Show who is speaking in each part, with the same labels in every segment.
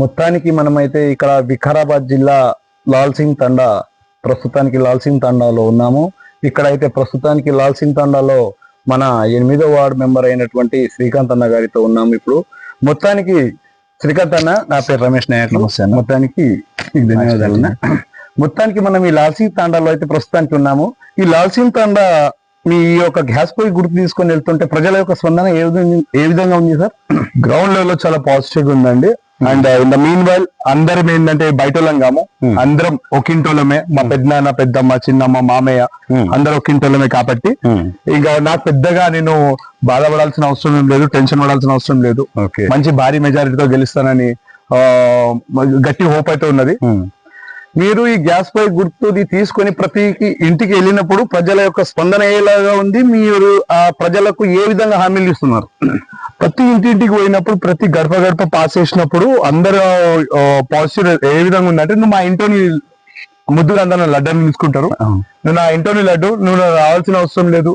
Speaker 1: మొత్తానికి మనమైతే ఇక్కడ వికారాబాద్ జిల్లా లాల్ సింగ్ తండా ప్రస్తుతానికి లాల్ సింగ్ తండాలో ఉన్నాము. ఇక్కడ అయితే ప్రస్తుతానికి లాల్ సింగ్ తండాలో మన ఎనిమిదో వార్డు మెంబర్ అయినటువంటి శ్రీకాంత్ అన్న గారితో ఉన్నాము ఇప్పుడు. మొత్తానికి శ్రీకాంత్ అన్న నా పేరు రమేష్ నాయక్
Speaker 2: నమస్తే.
Speaker 1: మొత్తానికి ధన్యవాదాలు. మొత్తానికి మనం ఈ లాల్ సింగ్ తాండాలో అయితే ప్రస్తుతానికి ఉన్నాము. ఈ లాల్ సింగ్ తాండా మీ యొక్క గ్యాస్ పొయ్యి గుర్తు తీసుకొని వెళ్తుంటే ప్రజల యొక్క స్పందన ఏ విధంగా ఏ విధంగా ఉంది సార్?
Speaker 2: గ్రౌండ్ లెవెల్లో చాలా పాజిటివ్ ఉందండి. And in the meanwhile అందరం ఏంటంటే బయట వాళ్ళం కాము
Speaker 1: Hmm.
Speaker 2: అందరం ఒకింటోళ్ళమే మా పెద్దనాన్న పెద్దమ్మ చిన్నమ్మ మామయ్య
Speaker 1: Hmm.
Speaker 2: అందరం ఒకింటోళ్ళమే కాబట్టి ఇక నాకు పెద్దగా నేను బాధపడాల్సిన అవసరం లేదు టెన్షన్ పడాల్సిన అవసరం లేదు. మంచి భారీ మెజారిటీతో గెలుస్తానని ఆ, గట్టి హోప్ అయితే ఉన్నది.
Speaker 1: మీరు ఈ గ్యాస్ పై గుర్తుని తీసుకొని ప్రతి ఇంటికి వెళ్ళినప్పుడు ప్రజల యొక్క స్పందన ఏలాగా ఉంది? మీరు ఆ ప్రజలకు ఏ విధంగా హామీలు ఇస్తున్నారు?
Speaker 2: ప్రతి ఇంటింటికి పోయినప్పుడు ప్రతి గడప గడప పాస్ చేసినప్పుడు అందరూ పాజిటివ్ ఏ విధంగా ఉందంటే నువ్వు మా ఇంట్లోని ముద్దుగా అందరూ లడ్డూని తీసుకుంటారు. నువ్వు నా ఇంట్లోని లడ్డు నువ్వు రావాల్సిన అవసరం లేదు.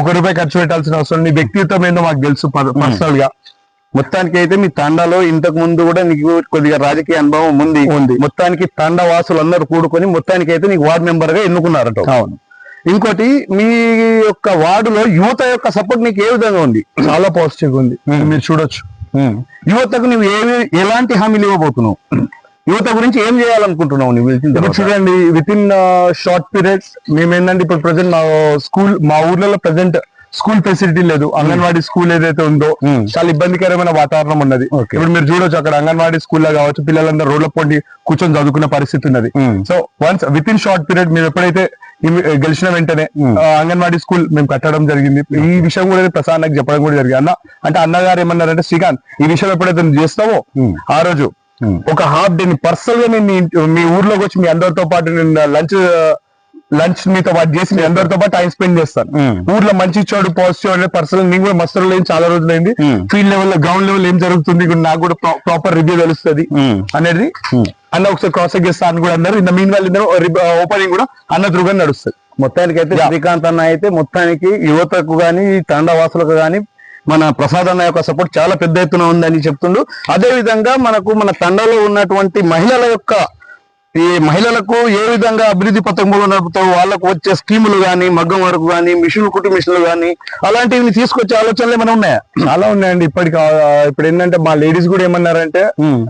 Speaker 2: ఒక రూపాయి ఖర్చు పెట్టాల్సిన అవసరం నీ వ్యక్తిత్వం ఏందో మాకు తెలుసు పర్సనల్గా
Speaker 1: మొత్తానికి అయితే మీ తండాలో ఇంతకు ముందు కూడా నీకు కొద్దిగా రాజకీయ అనుభవం ఉంది.
Speaker 2: ఉంది.
Speaker 1: మొత్తానికి తండా వాసులు అందరూ కూడుకొని మొత్తానికి అయితే నీకు వార్డు మెంబర్గా ఎన్నుకున్నారట.
Speaker 2: అవును.
Speaker 1: ఇంకోటి మీ యొక్క వార్డులో యువత యొక్క సపోర్ట్ నీకు ఏ విధంగా ఉంది?
Speaker 2: చాలా పాజిటివ్ ఉంది. మీరు చూడొచ్చు.
Speaker 1: యువతకు నువ్వు ఏవి ఎలాంటి హామీలు ఇవ్వబోతున్నావు? యువత గురించి ఏం చేయాలనుకుంటున్నావు నువ్వు?
Speaker 2: చూడండి విత్ ఇన్ షార్ట్ పీరియడ్స్ మేము ఏంటంటే ఇప్పుడు ప్రజెంట్ మా స్కూల్ మా ఊర్లలో ప్రజెంట్ స్కూల్ ఫెసిలిటీ లేదు అంగన్వాడీ స్కూల్ ఏదైతే ఉందో
Speaker 1: Hmm.
Speaker 2: చాలా ఇబ్బందికరమైన వాతావరణం ఉన్నది. ఇప్పుడు మీరు చూడొచ్చు అక్కడ అంగన్వాడీ స్కూల్లో కావచ్చు పిల్లలందరూ రోడ్ల పొండి కూర్చొని చదువుకునే పరిస్థితి ఉన్నది. So once within short period మీరు ఎప్పుడైతే గెలిచిన వెంటనే
Speaker 1: Hmm.
Speaker 2: అంగన్వాడీ స్కూల్ మేము కట్టడం జరిగింది ఈ విషయం కూడా నేను ప్రసాద్ చెప్పడం కూడా జరిగింది అన్న అంటే అన్నగారు ఏమన్నారంటే శ్రీకాంత్ ఈ విషయం ఎప్పుడైతే నువ్వు చేస్తావో
Speaker 1: Hmm.
Speaker 2: ఆ రోజు. ఒక హాఫ్ డే పర్సనల్గా నేను మీ ఊర్లోకి వచ్చి మీ అందరితో పాటు నేను లంచ్ లంచ్ మీతో పాటు చేసి మీ అందరితో పాటు టైం స్పెండ్ చేస్తాను. ఊర్లో మంచి చోటు పాజిటివ్ పర్సనల్ నేను కూడా మస్తు రోజులు చాలా రోజులైంది. ఫీల్డ్ లెవెల్లో గ్రౌండ్ లెవెల్ ఏం జరుగుతుంది నాకు కూడా ప్రాపర్ రివ్యూ తెలుస్తుంది. అనేది. అన్న ఒకసారి క్రాస్ చెక్ చేస్తా అని కూడా అన్నారు ఇంత మీన్ వాళ్ళు ఓపెనింగ్ కూడా అన్న త్రూగా నడుస్తుంది
Speaker 1: మొత్తానికి అయితే శ్రీకాంత్ అన్న అయితే మొత్తానికి యువతకు గాని తండవాసులకు గాని మన ప్రసాద్ అన్న యొక్క సపోర్ట్ చాలా పెద్ద ఎత్తున ఉందని చెప్తుండు అదే విధంగా మనకు మన తండలో ఉన్నటువంటి మహిళల యొక్క ఈ మహిళలకు ఏ విధంగా అభివృద్ధి పథకంలో నడుపుతావు? వాళ్ళకు వచ్చే స్కీములు గాని మగ్గం వరకు గాని మిషన్లు కుట్టు మిషన్లు గాని అలాంటివి తీసుకొచ్చే ఆలోచనలు ఏమైనా ఉన్నాయా?
Speaker 2: చాలా ఉన్నాయండి. ఇప్పటికి ఆ, ఇప్పుడు ఏంటంటే మా లేడీస్ కూడా ఏమన్నారంటే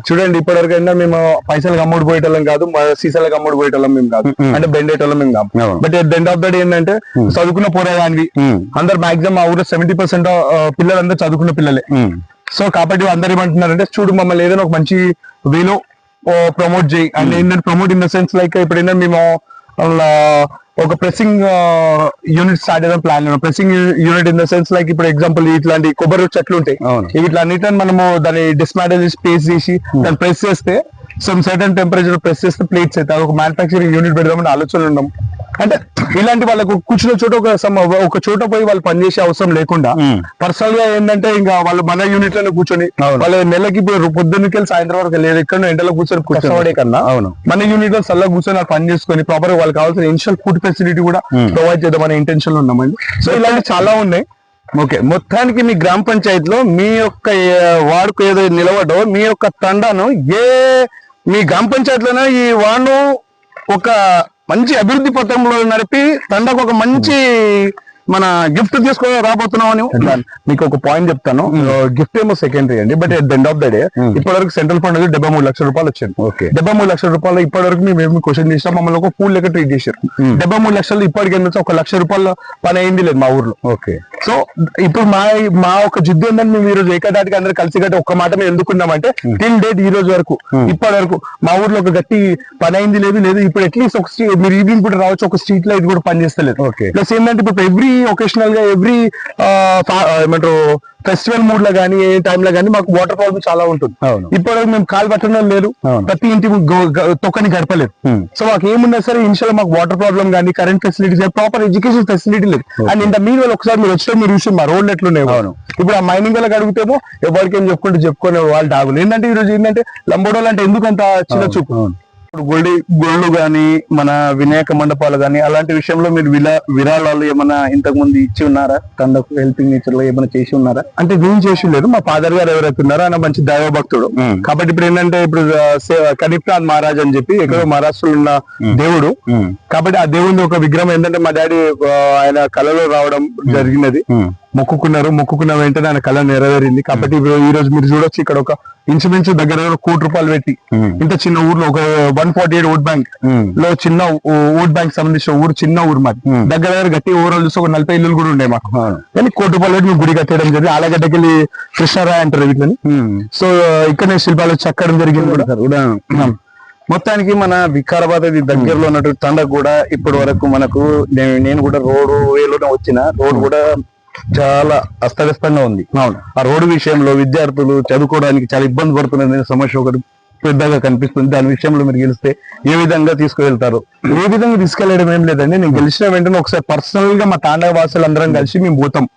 Speaker 2: చూడండి ఇప్పటివరకు ఏంటంటే మేము పైసలకు అమ్ముడు పోయేటోళ్ళం కాదు సీసాలకు అమ్ముడు పోయేటోళ్ళం మేము కాదు. అంటే బెండేటోళ్ళం మేము కాదు. But at end of the day ఏంటంటే చదువుకున్న పోరాదానివి అందరు మాక్సిమం మా ఊర్లో సెవెంటీ పర్సెంట్ పిల్లలందరూ చదువుకున్న పిల్లలే. సో కాబట్టి అందరు ఏమంటున్నారంటే చూడు మమ్మల్ని ఏదైనా ఒక మంచి వేలో ప్రమోట్ చేయి. అండ్ ఏంటంటే promote in the sense like ఇప్పుడు ఏంటంటే మేము ఒక ప్రెసింగ్ యూనిట్ స్టార్ట్ చేద్దాం plan pressing unit in the sense like ఇప్పుడు ఎగ్జాంపుల్ ఇట్లాంటి కొబ్బరి చెట్లు ఉంటాయి. ఇట్లా అన్నిటిని మనము దాన్ని డిస్మాంటిల్ చేసి పేస్ చేసి దాన్ని ప్రెస్ చేస్తే సమ్ సర్టన్ టెంపరేచర్ ప్రెస్ చేస్తే ప్లేట్స్ అయితే ఒక మ్యానుఫాక్చరింగ్ యూనిట్ పెడదామని ఆలోచనలు ఉన్నాం. అంటే ఇలాంటి వాళ్ళకు కూర్చున్న చోట ఒక ఒక చోట పోయి వాళ్ళు పనిచేసే అవసరం లేకుండా. పర్సనల్గా ఏంటంటే ఇంకా వాళ్ళు మన యూనిట్లోనే కూర్చొని. వాళ్ళ నెలకి పొద్దున్నకి సాయంత్రం వరకు లేదు ఎక్కడ ఎండలో కూర్చొని కష్టపడే కన్నా
Speaker 1: అవును
Speaker 2: మన యూనిట్లో చల్లగా కూర్చొని వాళ్ళు పని చేసుకొని ప్రాపర్గా వాళ్ళకి కావాల్సిన ఇనిషియల్ ఫుడ్ ఫెసిలిటీ కూడా. ప్రొవైడ్ చేద్దామనే ఇంటెన్షన్లో ఉన్నామండి సో ఇలాంటి చాలా ఉన్నాయి
Speaker 1: ఓకే మొత్తానికి మీ గ్రామ పంచాయతీలో మీ యొక్క ఏ, వార్డుకు ఏదో నిలబడో మీ యొక్క తండాను ఏ మీ గ్రామ పంచాయతీలోనే ఈ వార్డు ఒక మంచి అభివృద్ధి పథంలో నడిపి తండకు ఒక మంచి మన గిఫ్ట్ తీసుకొని రాబోతున్నాం అని
Speaker 2: మీకు ఒక పాయింట్ చెప్తాను. గిఫ్ట్ ఏమో సెకండరీ అండి but at end of the day. ఇప్పటి వరకు సెంట్రల్ ఫండ్ అనేది డెబ్బై మూడు లక్షల రూపాయలు వచ్చింది.
Speaker 1: ఓకే.
Speaker 2: డెబ్బై మూడు లక్షల రూపాయలు ఇప్పటి వరకు మేము ఏమి క్వశ్చన్ చేసినా మమ్మల్ని ఒక పూల్ లెక్క ట్రీట్ చేశారు. డెబ్బై మూడు లక్షలు ఇప్పటికి ఒక లక్ష రూపాయల పని అయింది లేదు మా ఊర్లో.
Speaker 1: ఓకే.
Speaker 2: సో ఇప్పుడు మా మా ఒక జిద్దు ఏంటంటే మేము ఈ రోజు ఏకదాటికి అందరు కలిసి గట్టి ఒక్క మాట మేము ఎందుకున్నామంటే టిల్ డేట్ ఈ రోజు వరకు. ఇప్పటి వరకు మా ఊర్లో ఒక గట్టి పని అయింది లేదు లేదు ఇప్పుడు అట్లీస్ట్ ఒక మీరు ఈవినింగ్ కూడా రావచ్చు ఒక స్ట్రీట్ లైట్ కూడా పని చేస్తలేదు.
Speaker 1: Okay.
Speaker 2: ప్లస్ ఏంటంటే ఇప్పుడు ఎవ్రీ ఒకేషనల్గా ఎవ్రీ ఏమంటారు ఫెస్టివల్ మూడ్లో కానీ ఏ time లో కానీ మాకు వాటర్ ప్రాబ్లమ్ చాలా ఉంటుంది. ఇప్పటివరకు మేము కాలు పట్టడం లేదు. ప్రతి ఇంటి తొక్కని గడపలేదు. సో మాకు ఏమున్నా సరే ఇనిషియల్ మాకు వాటర్ ప్రాబ్లం కానీ current facilities proper education facility లేదు. అండ్ ఇంత మీరు వాళ్ళు ఒకసారి మీరు వచ్చిన మీరు చూసి మా రోడ్లు ఎట్లున్నాయి. ఇప్పుడు ఆ మైనింగ్ వాళ్ళకి అడిగితేమో ఎవరికి చెప్పుకుంటూ చెప్పుకునే వాళ్ళు డాగులు. ఏంటంటే ఈ రోజు ఏంటంటే లంబోడోలు అంటే ఎందుకు అంత చిన్న చూపు?
Speaker 1: గుడి గుళ్ళు గాని మన వినాయక మండపాలు గాని అలాంటి విషయంలో మీరు విలా విరాళాలు ఏమైనా ఇంతకు ముందు ఇచ్చి ఉన్నారా? తండకు హెల్పింగ్ నేచర్లో ఏమైనా చేసి ఉన్నారా?
Speaker 2: అంటే నేను చేసి లేదు. మా ఫాదర్ గారు ఎవరైతే ఉన్నారో ఆయన మంచి దైవ భక్తుడు కాబట్టి ఇప్పుడు ఏంటంటే ఇప్పుడు కనిప్నాథ్ మహారాజ్ అని చెప్పి ఎక్కడో మహారాష్ట్రలో ఉన్న దేవుడు. కాబట్టి ఆ దేవుని ఒక విగ్రహం ఏంటంటే మా డాడీ ఆయన కళలో రావడం జరిగినది. మొక్కుకున్నారు మొక్కుకున్న వెంటనే ఆయన కళ నెరవేరింది. కాబట్టి ఇప్పుడు ఈ రోజు మీరు చూడొచ్చు ఇక్కడ ఒక ఇంచుమించు దగ్గర కోటి రూపాయలు పెట్టి ఇంత చిన్న ఊర్లో ఒక వన్ ఫార్టీ ఎయిట్ ఓట్ బ్యాంక్లో చిన్న ఓట్ బ్యాంక్ సంబంధించిన ఊరు చిన్న ఊరు మాది. దగ్గర దగ్గర గట్టి ఓవరాల్ చూస్తే ఒక నలభై ఇల్లులు కూడా ఉండే మాకు. కానీ కోటి రూపాయలు పెట్టి మేము గుడి కట్టేయడం జరిగింది. ఆలగడ్డకెళ్ళి కృష్ణరాయ అంటారు వీటిని. సో ఇక్కడ శిల్పాలు చెక్కడం జరిగింది కూడా.
Speaker 1: సార్ కూడా మొత్తానికి మన వికారాబాద్ ఇది దగ్గరలో ఉన్నటువంటి తండ కూడా ఇప్పటి వరకు మనకు నేను కూడా రోడ్డు వేలోనే వచ్చిన. రోడ్ కూడా చాలా అస్తవ్యస్తంగా ఉంది. ఆ రోడ్డు విషయంలో విద్యార్థులు చదువుకోవడానికి చాలా ఇబ్బంది పడుతున్న సమస్య ఒకటి పెద్దగా కనిపిస్తుంది. దాని విషయంలో మీరు గెలిస్తే ఏ విధంగా తీసుకువెళ్తారు.
Speaker 2: ఏ విధంగా తీసుకెళ్ళడం ఏం లేదండి. నేను గెలిచిన వెంటనే ఒకసారి పర్సనల్గా మా తాండవ వాసులు అందరం కలిసి మేము పోతాం.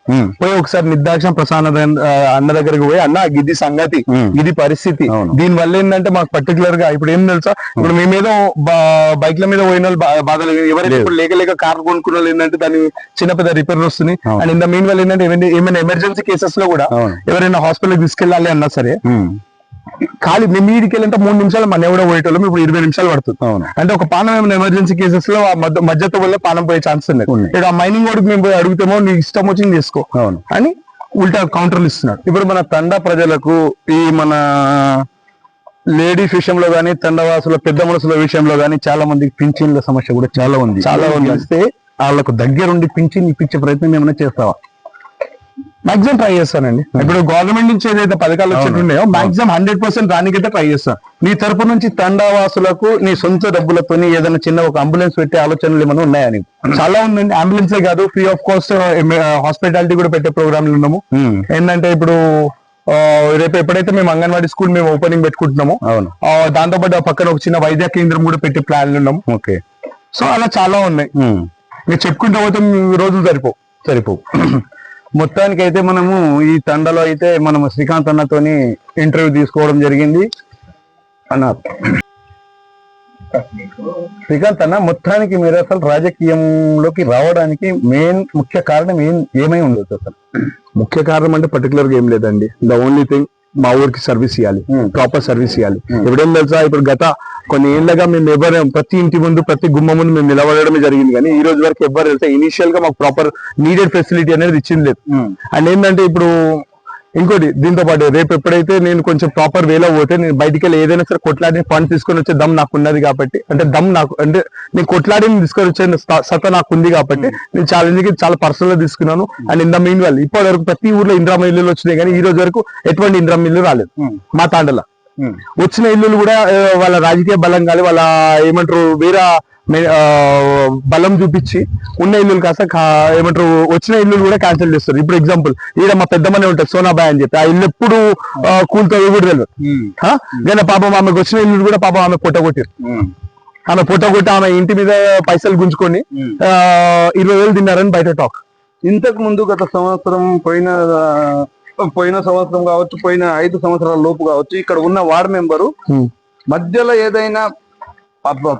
Speaker 2: పోయి ఒకసారి నిర్దాక్షం ప్రసాద్ అన్న- దగ్గరికి పోయి అన్న ఇది సంగతి ఇది పరిస్థితి. దీని వల్ల ఏంటంటే మాకు పర్టికులర్గా ఇప్పుడు ఏం తెలుసా? ఇప్పుడు మేమేదో బైక్ల మీద పోయిన వాళ్ళు బాధలు ఎవరైతే ఇప్పుడు లేక లేక కార్ కొనుక్కున్న వాళ్ళు ఏంటంటే దాని చిన్న పెద్ద రిపేర్ వస్తుంది. అండ్ ఇంత మీన్ వల్ల ఏంటంటే ఏమైనా- ఎమర్జెన్సీ కేసెస్లో కూడా. ఎవరైనా హాస్పిటల్ తీసుకెళ్ళాలి అన్నా సరే ఖాళీ మేము మీడికి వెళ్ళంటే మూడు నిమిషాలు మన ఎవడో పోయేటోళ్ళం. ఇప్పుడు ఇరవై నిమిషాలు పడుతుంది.
Speaker 1: అవును.
Speaker 2: అంటే ఒక పానం ఏమైనా ఎమర్జెన్సీ కేసెస్లో మధ్యతో వల్ల పానం పోయే ఛాన్స్ ఉంది. ఇక్కడ ఆ మైనింగ్ వాడికి మేము పోయి అడుగుతామో నీ ఇష్టం వచ్చింది చేసుకో.
Speaker 1: అవును.
Speaker 2: అని ఉల్టా కౌంటర్లు ఇస్తున్నాడు
Speaker 1: ఇప్పుడు మన తండా ప్రజలకు ఈ మన లేడీస్ విషయంలో గానీ తండవాసుల పెద్ద మనుషుల విషయంలో గానీ చాలా మందికి పింఛన్ల సమస్య కూడా చాలా ఉంది.
Speaker 2: చాలా ఉంది.
Speaker 1: వస్తే వాళ్ళకు దగ్గరుండి పింఛన్ ఇప్పించే ప్రయత్నం ఏమైనా చేస్తావా?
Speaker 2: మాక్సిమం ట్రై చేస్తానండి. ఇప్పుడు గవర్నమెంట్ నుంచి ఏదైతే పథకాలు వచ్చేట్టున్నాయో మాక్సిమం హండ్రెడ్ పర్సెంట్ రానికైతే ట్రై చేస్తాను
Speaker 1: నీ తరపు నుంచి తండావాసులకు నీ సొంత డబ్బులతోని ఏదైనా చిన్న ఒక అంబులెన్స్ పెట్టే ఆలోచనలు ఏమైనా ఉన్నాయా నీకు?
Speaker 2: చాలా ఉందండి. అంబులెన్సే కాదు ఫ్రీ ఆఫ్ కాస్ట్ హాస్పిటాలిటీ కూడా పెట్టే ప్రోగ్రాంలు ఉన్నాము. ఏంటంటే ఇప్పుడు ఆ, రేపు ఎప్పుడైతే మేము అంగన్వాడీ స్కూల్ మేము ఓపెనింగ్ పెట్టుకుంటున్నాము
Speaker 1: అవును.
Speaker 2: దాంతో పాటు ఆ పక్కన ఒక చిన్న వైద్య కేంద్రం కూడా పెట్టే ప్లాన్లు ఉన్నాము.
Speaker 1: ఓకే.
Speaker 2: సో అలా చాలా ఉన్నాయి. మీరు చెప్పుకుంటూ పోతే రోజులు సరిపో
Speaker 1: సరిపో మొత్తానికి అయితే మనము ఈ తండలో అయితే మనము శ్రీకాంత్ అన్నతోని ఇంటర్వ్యూ తీసుకోవడం జరిగింది. అన్న శ్రీకాంత్ అన్న మొత్తానికి మీరు అసలు రాజకీయంలోకి రావడానికి మెయిన్ ముఖ్య కారణం ఏం ఏమై ఉండదు అసలు?
Speaker 2: ముఖ్య కారణం అంటే పర్టికులర్గా ఏం లేదండి. ద ఓన్లీ థింగ్ మా ఊరికి సర్వీస్ ఇవ్వాలి
Speaker 1: Hmm.
Speaker 2: ప్రాపర్ సర్వీస్ ఇవ్వాలి ఎప్పుడేం తెలుసా? ఇప్పుడు గత కొన్ని ఏళ్ళగా మేము ఎవరు ప్రతి ఇంటి ముందు ప్రతి గుమ్మ ముందు మేము నిలబడడమే జరిగింది. కానీ ఈ రోజు వరకు ఎవరు తెలుసా? ఇనిషియల్గా మాకు ప్రాపర్ నీడెడ్ ఫెసిలిటీ అనేది ఇచ్చింది లేదు. అండ్ ఏంటంటే ఇప్పుడు ఇంకోటి దీంతో పాటు రేపు ఎప్పుడైతే నేను కొంచెం ప్రాపర్ వేలో పోతే నేను బయటికి వెళ్ళి ఏదైనా సరే కొట్లాడి ఫండ్ తీసుకొని వచ్చే దమ్ నాకు ఉన్నది కాబట్టి అంటే దమ్ నాకు అంటే నేను కొట్లాడి తీసుకొని వచ్చే సత్తా నాకు ఉంది కాబట్టి నేను ఛాలెంజ్కి చాలా పర్సనల్గా తీసుకున్నాను. అండ్ ఇంత మెయిన్ వాళ్ళు ఇప్పటి వరకు ప్రతి ఊర్లో ఇంద్రా ఇల్లులు వచ్చినాయి కానీ ఈ రోజు వరకు ఎటువంటి ఇంద్రా ఇల్లు రాలేదు. మా తాండల. వచ్చిన ఇల్లులు కూడా వాళ్ళ రాజకీయ బలం కానీ వాళ్ళ ఏమంటారు వేరే బలం చూపించి ఉన్న ఇల్లులు కాస్త ఏమంటారు వచ్చిన ఇల్లులు కూడా క్యాన్సిల్ చేస్తారు. ఇప్పుడు ఎగ్జాంపుల్ ఈడ మా పెద్దమనే ఉంటుంది సోనాబాయ్ అని చెప్పి. ఆ ఇల్లు ఎప్పుడు కూలుతుందో కూడా తెలియదు? కానీ పాపం ఆమెకు వచ్చిన ఇల్లు కూడా పాపం ఆమె పొట్టగొట్టారు ఆమె పొట్టగొట్టి ఆమె ఇంటి మీద పైసలు గుంజుకొని ఇరవై వేలు తిన్నారని బయట టాక్
Speaker 1: ఇంతకు ముందు గత సంవత్సరం పోయిన పోయిన సంవత్సరం కావచ్చు పోయిన ఐదు సంవత్సరాల లోపు కావచ్చు ఇక్కడ ఉన్న వార్డ్ మెంబరు మధ్యలో ఏదైనా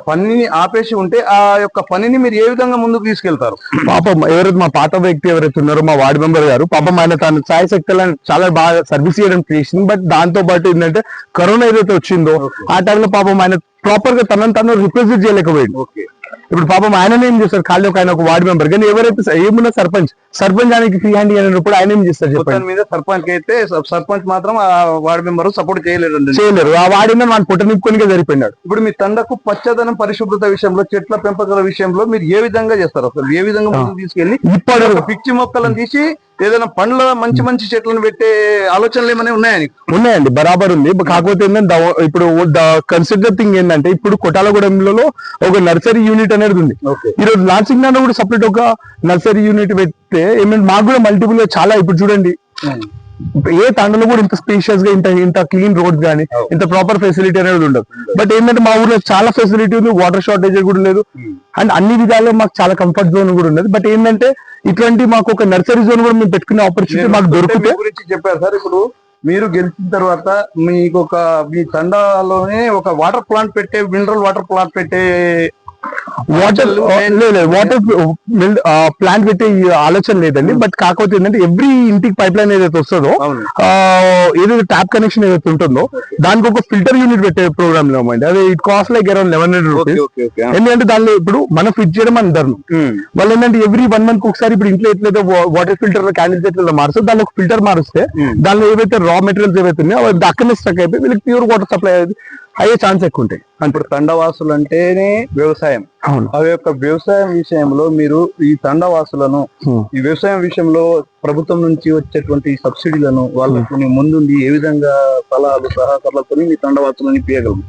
Speaker 1: పనిని ఆపేసి ఉంటే ఆ యొక్క పనిని మీరు ఏ విధంగా ముందుకు తీసుకెళ్తారు?
Speaker 2: పాపం ఎవరైతే మా పాత వ్యక్తి ఎవరైతే ఉన్నారో మా వార్డు మెంబర్ గారు పాపం ఆయన తన ఛాయ్ సెక్టర్ చాలా బాగా సర్వీస్ చేయడం చేసింది. బట్ దాంతో పాటు ఏంటంటే కరోనా ఏదైతే వచ్చిందో ఆ టైంలో పాపం ఆయన ప్రాపర్గా తనను తను రిప్రజెంట్ చేయలేకపోయాడు
Speaker 1: ఓకే.
Speaker 2: ఇప్పుడు పాపం ఆయన ఏం చేస్తారు? ఖాళీ ఒక ఆయన ఒక వార్డు మెంబర్. కానీ ఎవరైతే ఏమున్నా సర్పంచ్ సర్పంచ్ ఆయనకి ఫ్రీ హ్యాండ్ అయినప్పుడు ఆయన ఏం చేస్తారు చెప్పండి?
Speaker 1: మీద సర్పంచ్ అయితే సర్పంచ్ మాత్రం ఆ వార్డు మెంబర్ సపోర్ట్ చేయలేదండి
Speaker 2: చేయలేరు. ఆ వాడిన మన పుట్ట నింపుకొని సరిపోయినాడు.
Speaker 1: ఇప్పుడు మీ తండకు పచ్చదనం పరిశుభ్రత విషయంలో చెట్ల పెంపకాల విషయంలో మీరు ఏ విధంగా చేస్తారు అసలు? ఏ విధంగా తీసుకెళ్ళి
Speaker 2: ఇప్పుడు
Speaker 1: పిచ్చి మొక్కలను తీసి ఏదైనా పండ్ల మంచి మంచి చెట్లను పెట్టే ఆలోచనలు ఏమైనా ఉన్నాయా నీకు?
Speaker 2: ఉన్నాయండి బరాబర్ ఉంది. కాకపోతే ఏంటంటే ఇప్పుడు కన్సిడర్ థింగ్ ఏంటంటే ఇప్పుడు కొటాలగూడెంలో ఒక నర్సరీ యూనిట్ అనేది ఉంది. ఈ రోజు లాన్సింగ్ నాలో కూడా సపరేట్ ఒక నర్సరీ యూనిట్ పెడితే ఏమంటే మాకు కూడా మల్టిపుల్ చాలా ఇప్పుడు చూడండి. ఏ తండలో కూడా ఇంత స్పేషియస్గా ఇంత ఇంత క్లీన్ రోడ్స్ కానీ ఇంత ప్రాపర్ ఫెసిలిటీ అనేది ఉండదు. బట్ ఏంటంటే మా ఊర్లో చాలా ఫెసిలిటీ ఉంది వాటర్ షార్టేజ్ కూడా లేదు. అండ్ అన్ని విధాలుగా మాకు చాలా కంఫర్ట్ జోన్ కూడా ఉన్నది. బట్ ఏంటంటే ఇట్లాంటి మాకు ఒక నర్సరీ జోన్ కూడా మేము పెట్టుకునే ఆపర్చునిటీ మాకు దొరికితే
Speaker 1: మీ గురించి చెప్పారు సార్. ఇప్పుడు మీరు గెలిచిన తర్వాత మీకు ఒక మీ తండాలోనే ఒక వాటర్ ప్లాంట్ పెట్టే మినరల్ వాటర్ ప్లాంట్ పెట్టే
Speaker 2: వాటర్ లేదు వాటర్ ప్లాంట్ పెట్టే ఆలోచన లేదండి. బట్ కాకపోతే ఏంటంటే ఎవ్రీ ఇంటికి పైప్ లైన్ ఏదైతే వస్తుందో ఏదైతే ట్యాప్ కనెక్షన్ ఏదైతే ఉంటుందో దానికి ఒక ఫిల్టర్ యూనిట్ పెట్టే ప్రోగ్రామ్లో అండి అది it cost like around eleven hundred rupees ఎందుకంటే దానిలో ఇప్పుడు మనం ఫిట్ చేయడం మన ధర్మం వాళ్ళు ఏంటంటే ఎవ్రీ వన్ మంత్ ఒకసారి ఇప్పుడు ఇంట్లో ఎట్లయితే వాటర్ ఫిల్టర్లో క్యాండిల్ ఎట్లా మారుస్తే దానిలో ఒక ఫిల్టర్ మారుస్తే
Speaker 1: Hmm.
Speaker 2: దానిలో ఏవైతే రా మెటీరియల్స్ ఏవైతే ఉన్నాయో అవి అక్కడనే స్టక్ అయిపోయి వీళ్ళకి ప్యూర్ వాటర్ సప్లై అయ్యే ఛాన్స్ ఎక్కువ ఉంటాయి
Speaker 1: ఇప్పుడు తండవాసులు అంటేనే వ్యవసాయం.
Speaker 2: అవును.
Speaker 1: ఆ యొక్క వ్యవసాయం విషయంలో మీరు ఈ తండవాసులను ఈ వ్యవసాయం విషయంలో ప్రభుత్వం నుంచి వచ్చేటువంటి సబ్సిడీలను వాళ్ళకు ముందుండి ఏ విధంగా సలహాలు సహకారాలతో మీ తండవాసులని పీయగలరు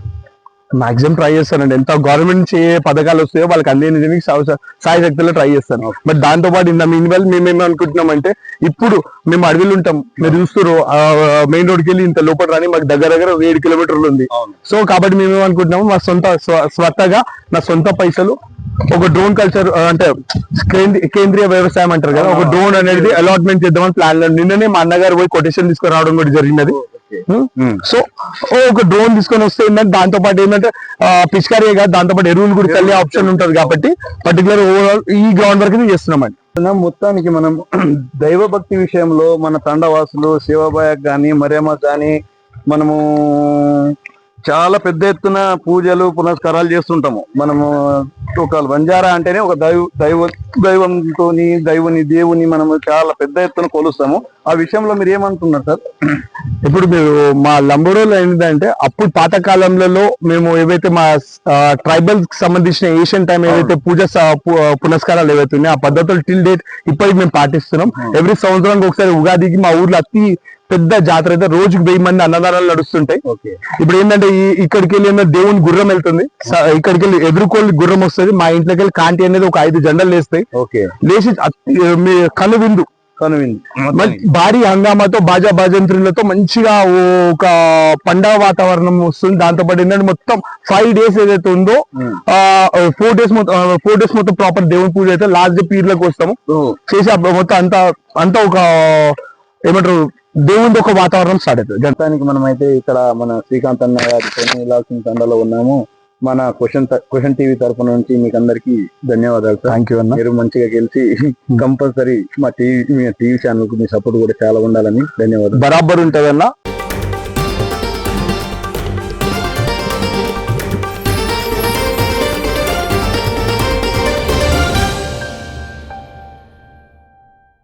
Speaker 2: మాక్సిమం ట్రై చేస్తానండి. ఎంత గవర్నమెంట్ నుంచి ఏ పథకాలు వస్తాయో వాళ్ళకి అందేనిదానికి సాయ- సాయ శక్తిలో ట్రై చేస్తాను. బట్ దాంతో పాటు ఇంత మీన్ మేము ఏమి అనుకుంటున్నామంటే ఇప్పుడు మేము అడవిలో ఉంటాం. మీరు చూస్తారు మెయిన్ రోడ్కి వెళ్ళి ఇంత లోపల రాని మాకు దగ్గర దగ్గర ఏడు కిలోమీటర్లు ఉంది. సో కాబట్టి మేము ఏమనుకుంటున్నాము మా సొంత స్వ- స్వతగా నా సొంత పైసలు ఒక డ్రోన్ కల్చర్ అంటే కేంద్రీ- కేంద్రీయ వ్యవసాయం అంటారు కదా ఒక డ్రోన్ అనేది అలాట్మెంట్ చేద్దామని ప్లాన్ నిన్ననే మా అన్నగారు పోయి కొటేషన్ తీసుకుని రావడం కూడా జరిగినది? సో ఓ ఒక డ్రోన్ తీసుకొని వస్తే ఏంటంటే దాంతో పాటు ఏంటంటే పిచికారీ కాదు దాంతో పాటు ఎరువులు కూడా చల్లే ఆప్షన్ ఉంటది కాబట్టి పర్టికులర్ ఓవరాల్ ఈ గ్రౌండ్ వరకు చేస్తున్నాం అండి
Speaker 1: మొత్తానికి మనం దైవభక్తి విషయంలో మన తండవాసులు శివబాయక్ గాని మరియమ్మ గాని మనము చాలా పెద్ద ఎత్తున పూజలు పునస్కారాలు చేస్తుంటాము. మనము ఒక బంజారా అంటేనే ఒక దైవ దైవ దైవంతో దైవుని దేవుని మనము చాలా పెద్ద ఎత్తున కొలుస్తాము. ఆ విషయంలో మీరు ఏమంటున్నారు సార్?
Speaker 2: ఇప్పుడు మీరు మా లంబడోలో ఏంటంటే అప్పుడు పాత కాలంలో మేము ఏవైతే మా ట్రైబల్స్కి సంబంధించిన ఏషియన్ టైం ఏవైతే పూజ పునస్కారాలు ఏవైతే ఉన్నాయో ఆ పద్ధతులు టిల్ డేట్ ఇప్పటికి మేము పాటిస్తున్నాం. ఎవ్రీ సంవత్సరానికి ఒకసారి ఉగాదికి మా ఊర్లో అతి పెద్ద జాతర అయితే రోజుకి వెయ్యి మంది అన్నదానాలు నడుస్తుంటాయి. ఇప్పుడు ఏంటంటే ఈ- ఇక్కడికి వెళ్ళి దేవుని గుర్రం వెళ్తుంది. ఇక్కడికి వెళ్ళి ఎదుర్కోళ్ళి గుర్రం వస్తుంది. మా ఇంట్లోకి వెళ్ళి కాంటి అనేది ఒక ఐదు జెండాలు లేస్తాయి. లేచి మీ కను విందు. భారీ హంగామాతో బాజా బాజంత్రులతో మంచిగా ఒక పండగ వాతావరణం వస్తుంది. దాంతో పాటు ఏంటంటే మొత్తం ఫైవ్ డేస్ ఏదైతే ఉందో ఫోర్ డేస్ మొత్తం ఫోర్ డేస్ మొత్తం ప్రాపర్ దేవుని పూజ అయితే లాస్ట్ డే పీర్లకు వస్తాము. చేసి మొత్తం అంతా అంతా ఒక ఏమంటారు దేవుని ఒక వాతావరణం స్టార్ట్ అవుతుంది.
Speaker 1: గతానికి మనం అయితే ఇక్కడ మన శ్రీకాంత్ అన్న గారితో ఇలాల్సిన తండలో ఉన్నాము. మన క్వశ్చన్ క్వశ్చన్ టీవీ తరఫు నుంచి మీకు అందరికి ధన్యవాదాలు
Speaker 2: థ్యాంక్ యూ అన్న.
Speaker 1: మీరు మంచిగా గెలిచి compulsory Maa TV Mee TV ఛానల్కు మీ సపోర్ట్ కూడా చాలా ఉండాలని ధన్యవాదాలు.
Speaker 2: బరాబర్ ఉంటదన్న.